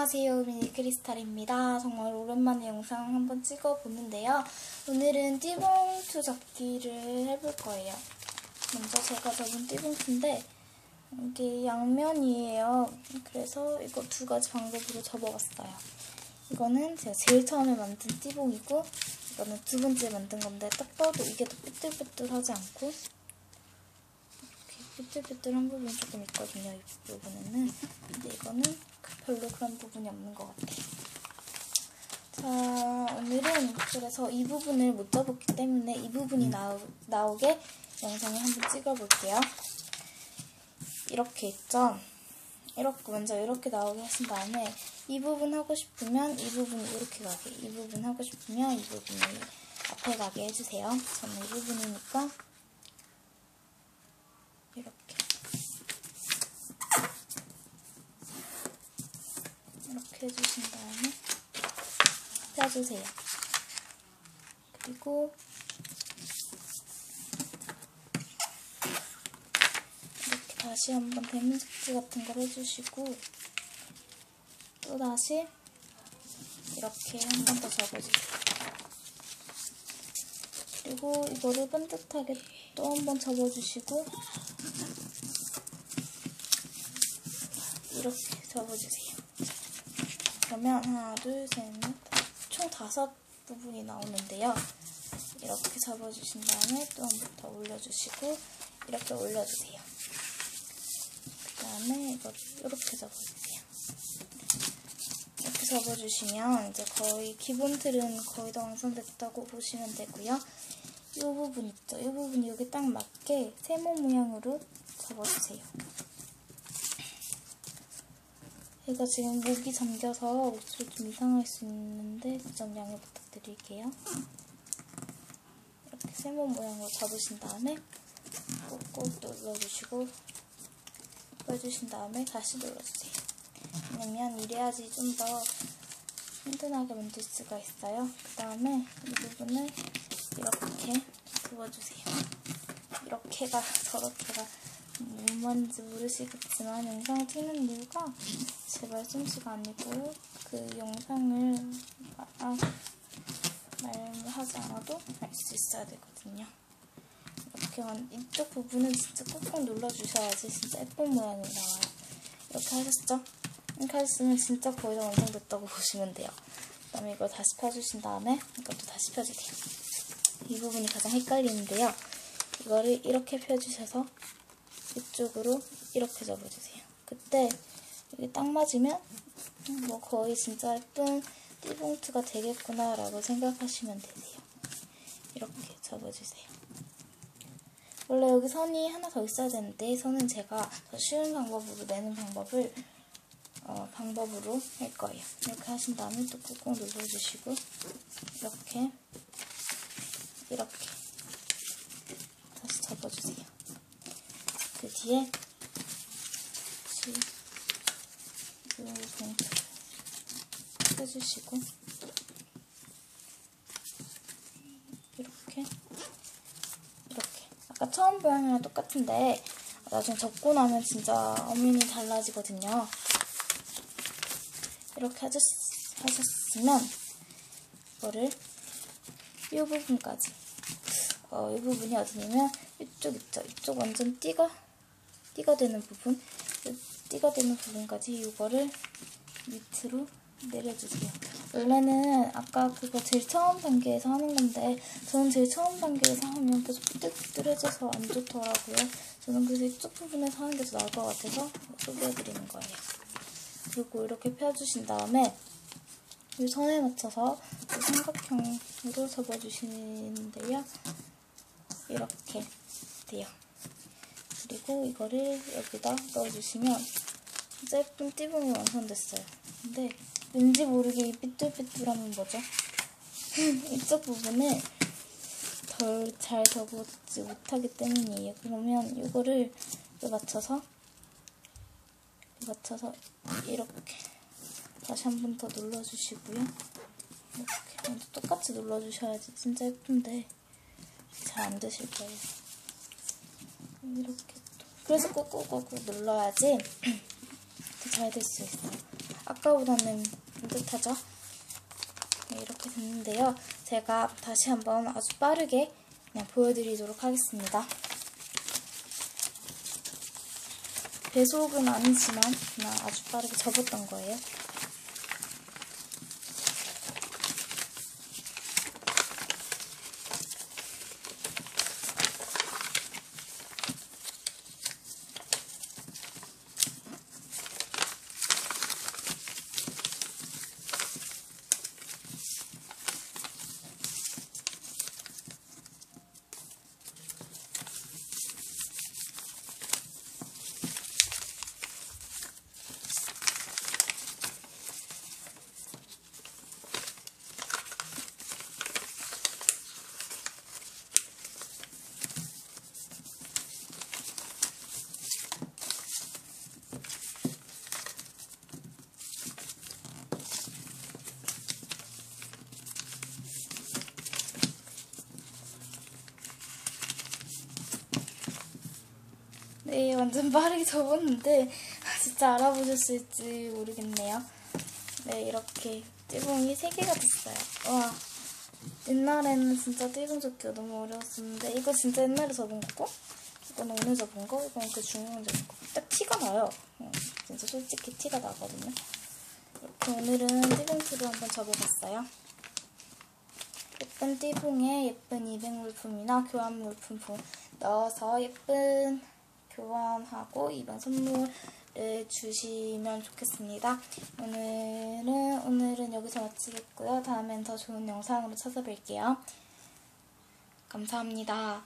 안녕하세요 미니 크리스탈입니다. 정말 오랜만에 영상 한번 찍어보는데요. 오늘은 띠봉투 접기를 해볼 거예요. 먼저 제가 접은 띠봉투인데 이게 양면이에요. 그래서 이거 두 가지 방법으로 접어봤어요. 이거는 제가 제일 처음에 만든 띠봉이고 이거는 두 번째 만든 건데 딱 봐도 이게 더 삐뚤삐뚤하지 않고 삐뚤삐뚤한 부분이 조금 있거든요. 이 부분에는. 근데 이거는 별로 그런 부분이 없는 것 같아요. 자, 오늘은 그래서 이 부분을 못 접었기 때문에 이 부분이 나오, 나오게 영상을 한번 찍어볼게요. 이렇게 있죠? 이렇게 먼저 이렇게 나오게 하신 다음에 이 부분 하고 싶으면 이 부분이 이렇게 가게 이 부분 하고 싶으면 이 부분이 앞에 가게 해주세요. 저는 이 부분이니까 이렇게 이렇게 해주신 다음에 펴주세요. 그리고 이렇게 다시 한번 대문접기 같은 걸 해주시고 또 다시 이렇게 한 번 더 접어주세요. 그리고 이거를 반듯하게 또 한번 접어주시고 이렇게 접어주세요. 그러면 하나, 둘, 셋, 넷, 총 다섯 부분이 나오는데요. 이렇게 접어주신 다음에 또 한 번 더 올려주시고 이렇게 올려주세요. 그 다음에 이거 이렇게 접어주세요. 이렇게 접어주시면 이제 거의 기본 틀은 거의 다 완성됐다고 보시면 되고요. 이 부분 있죠? 이 부분 여기 딱 맞게 세모 모양으로 접어주세요. 제가 지금 목이 잠겨서 목소리 좀 이상할 수 있는데 그 점 양해 부탁드릴게요. 이렇게 세모 모양으로 잡으신 다음에 꾹꾹 눌러주시고 빼주신 다음에 다시 눌러주세요. 왜냐면 이래야지 좀 더 튼튼하게 만들 수가 있어요. 그 다음에 이 부분을 이렇게 부어주세요. 이렇게가 저렇게가 뭔 말인지 모르시겠지만 영상을 찍는 이유가 제 말솜씨가 아니고 그 영상을 아, 말하지 않아도 알 수 있어야 되거든요. 이렇게 이쪽 부분은 진짜 꾹꾹 눌러주셔야지 진짜 예쁜 모양이 나와요. 이렇게 하셨죠? 이렇게 하셨으면 진짜 거의 다 완성됐다고 보시면 돼요. 그 다음에 이걸 다시 펴주신 다음에 이것도 다시 펴주세요. 이 부분이 가장 헷갈리는데요. 이거를 이렇게 펴주셔서 이쪽으로 이렇게 접어주세요. 그때 여기 딱 맞으면 뭐 거의 진짜 예쁜 띠봉투가 되겠구나 라고 생각하시면 되세요. 이렇게 접어주세요. 원래 여기 선이 하나 더 있어야 되는데 선은 제가 더 쉬운 방법으로 내는 방법을 어, 방법으로 할 거예요. 이렇게 하신 다음에 또 꾹꾹 눌러주시고 이렇게 이렇게 다시 접어주세요. 그 뒤에 다시 이 봉투 펴주시고 이렇게 이렇게 아까 처음 모양이랑 똑같은데 나중에 접고 나면 진짜 어민이 달라지거든요. 이렇게 하셨, 하셨으면 이거를 이 부분까지 어, 이 부분이 어디냐면 이쪽 있죠. 이쪽 완전 띠가 띠가 되는 부분 띠가 되는 부분까지 이거를 밑으로 내려주세요. 원래는 아까 그거 제일 처음 단계에서 하는 건데 저는 제일 처음 단계에서 하면 계속 삐뚤삐뚤해져서 안 좋더라고요. 저는 그래서 이쪽 부분에서 하는 게 더 나을 것 같아서 소개해드리는 거예요. 그리고 이렇게 펴주신 다음에 이 선에 맞춰서 삼각형으로 접어주시는데요. 이렇게 돼요. 그리고 이거를 여기다 넣어주시면 진짜 예쁜 띠봉이 완성됐어요. 근데 왠지 모르게 이 삐뚤삐뚤함은 뭐죠? 이쪽 부분을 덜 잘 접어지 못하기 때문이에요. 그러면 이거를 맞춰서 맞춰서 이렇게 다시 한 번 더 눌러주시고요. 이렇게 먼저 똑같이 눌러주셔야지 진짜 예쁜데 잘안 되실 거예요. 이렇게 또. 그래서 꾹꾹꾹꾹 눌러야지 더 잘 될 수 있어요. 아까 아까보다는 따뜻하죠? 네, 이렇게 됐는데요. 제가 다시 한번 아주 빠르게 그냥 보여드리도록 하겠습니다. 배속은 아니지만 그냥 아주 빠르게 접었던 거예요. 네, 완전 빠르게 접었는데 진짜 알아보셨을지 모르겠네요. 네, 이렇게 띠봉이 3개가 됐어요. 와, 옛날에는 진짜 띠봉 접기가 너무 어려웠었는데 이거 진짜 옛날에 접은 거고 이거는 오늘 접은 거, 이건 그 중요한 접은 거. 딱 티가 나요. 어, 진짜 솔직히 티가 나거든요. 이렇게 오늘은 띠봉투를 한번 접어봤어요. 예쁜 띠봉에 예쁜 이백 물품이나 교환 물품 넣어서 예쁜 교환하고 이번 선물을 주시면 좋겠습니다. 오늘은 오늘은 여기서 마치겠고요. 다음엔 더 좋은 영상으로 찾아뵐게요. 감사합니다.